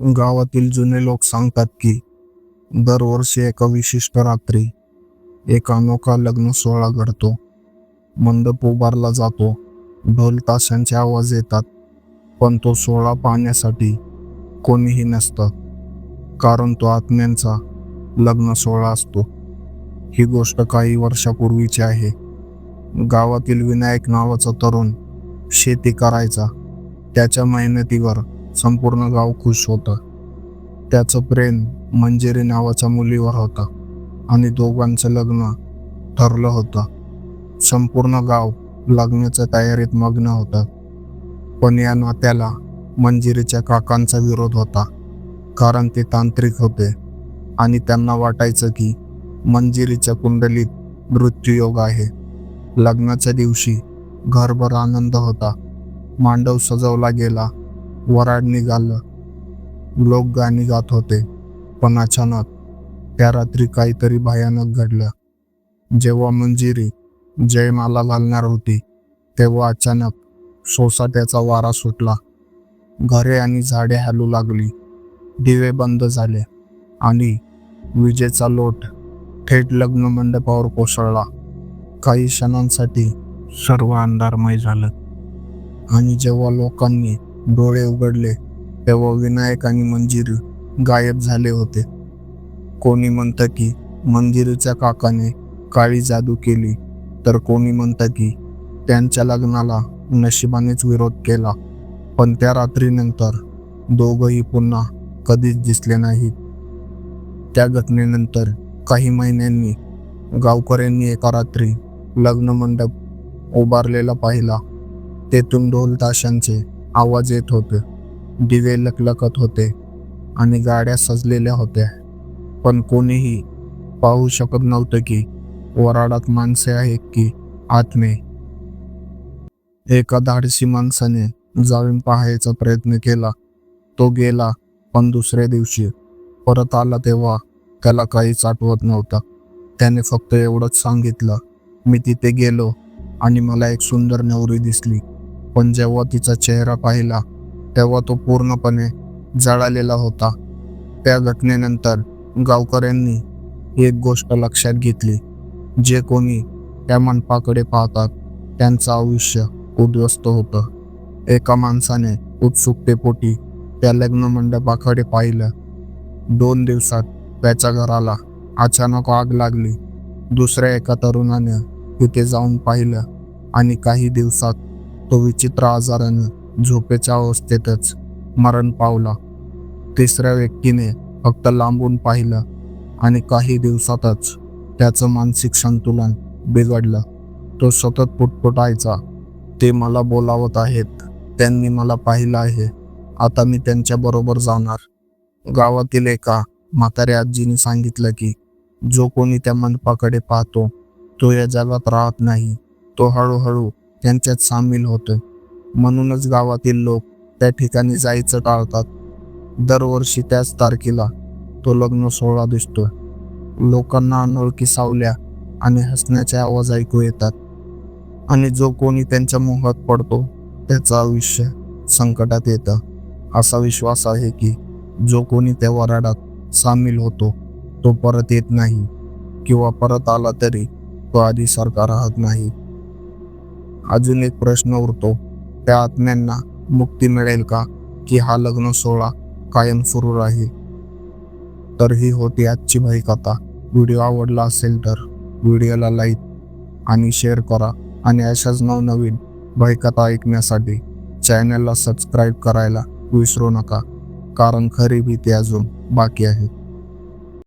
गावातील जुने लोक सांगतात की दरवर्षी एका विशिष्ट रात्री एक अनोखा लग्न सोहळा घडतो. मंडप उभारला जातो. ढोल ताशांचे आवाज येतात पण तो सोहळा पाहण्यासाठी कोणीही नसतं कारण तो आत्म्यांचा लग्न सोहळा असतो. ही गोष्ट काही वर्षापूर्वीची आहे. गावातील विनायक नावाचा तरुण शेती करायचा त्याच्या मेहनतीवर संपूर्ण गाव खुश होतं. त्याचं प्रेम मंजिरी नावाच्या मुलीवर होतं आणि दोघांचं लग्न ठरलं होतं. संपूर्ण गाव लग्नाच्या तयारीत मग्न होतं. पण या नात्याला मंजिरीच्या काकांचा विरोध होता कारण ते तांत्रिक होते आणि त्यांना वाटायचं की मंजिरीच्या कुंडलीत मृत्यूयोग आहे. लग्नाच्या दिवशी घरभर आनंद होता. मांडव सजवला गेला. वराड निघालं. लोक गाणी गात होते. पण अचानक त्या रात्री काहीतरी भयानक घडलं. जेव्हा मंजिरी जयमाला घालणार होती तेव्हा अचानक सोसाट्याचा वारा सुटला. घरे आणि झाडे हलू लागली. दिवे बंद झाले आणि विजेचा लोट थेट लग्न मंडपावर कोसळला. काही क्षणांसाठी सर्व अंधारमय झालं. आणि जेव्हा लोकांनी डोळे उघडले तेव्हा विनायक आणि मंजिरी गायब झाले होते. कोणी म्हणतं की मंजिरीच्या काकाने काळी जादू केली तर कोणी म्हणतं की त्यांच्या लग्नाला नशिबानेच विरोध केला. पण त्या रात्रीनंतर दोघंही पुन्हा कधीच दिसले नाहीत. त्या घटनेनंतर काही महिन्यांनी गावकऱ्यांनी एका रात्री लग्न मंडप उभारलेला पाहिला. तेथून ढोल ताशांचे आवाज येत होते. दिवे लकलकत होते आणि गाड्या सजलेल्या होत्या. पण कोणीही पाहू शकत नव्हतं की वराडात माणसे आहेत की आत्मे. एका धाडसी माणसाने जाऊन पाहायचा प्रयत्न केला. तो गेला पण दुसऱ्या दिवशी परत आला तेव्हा त्याला काहीच आठवत नव्हता. त्याने फक्त एवढंच सांगितलं मी तिथे गेलो आणि मला एक सुंदर नवरी दिसली. पण जेव्हा तिचा चेहरा पाहिला तेव्हा तो पूर्णपणे जळालेला होता. त्या घटनेनंतर गावकऱ्यांनी एक गोष्ट लक्षात घेतली जे कोणी त्या मंडपाकडे पाहतात त्यांचं आयुष्य उद्ध्वस्त होतं. एका माणसाने उत्सुकतेपोटी त्या लग्न मंडपाकडे पाहिलं. दोन दिवसात त्याच्या घराला अचानक आग लागली. दुसऱ्या एका तरुणाने तिथे जाऊन पाहिलं आणि काही दिवसात तो विचित्र आजारानं झोपेच्या अवस्थेतच मरण पावला. तिसऱ्या व्यक्तीने फक्त लांबून पाहिलं आणि काही दिवसातच त्याचं मानसिक संतुलन बिघडलं. तो सतत पुटपुटायचा. ते मला बोलावत आहेत. त्यांनी मला पाहिलं आहे. आता मी त्यांच्या बरोबर जाणार. गावातील एका म्हाताऱ्या आजीने सांगितलं की जो कोणी त्या मंडपाकडे पाहतो तो या जगात राहत नाही. तो हळूहळू त्यांच्यात सामील होतोय. म्हणूनच गावातील लोक त्या ठिकाणी जायचं टाळतात. दरवर्षी त्याच तारखेला तो लग्न सोहळा दिसतो लोकांना अनोळखी सावल्या आणि हसण्याचे आवाज ऐकू येतात. आणि जो कोणी त्यांच्या मोहात पडतो त्याचं आयुष्य संकटात येतं. असा विश्वास आहे की जो कोणी त्या वराडात सामील होतो तो परत येत नाही. किंवा परत आला तरी तो आधीसारखा राहत नाही. अजून एक प्रश्न उरतो. त्या आत्म्यांना मुक्ती मिळेल का? की हा लग्न सोहळा कायम सुरू राहील? तर ही होती आजची भाई कथा. व्हिडिओ आवडला असेल तर व्हिडिओला लाईक आणि शेअर करा. आणि अशाच नवनवीन भयकथा ऐकण्यासाठी चॅनलला सबस्क्राईब करायला विसरू नका. कारण खरी भीती अजून बाकी आहे.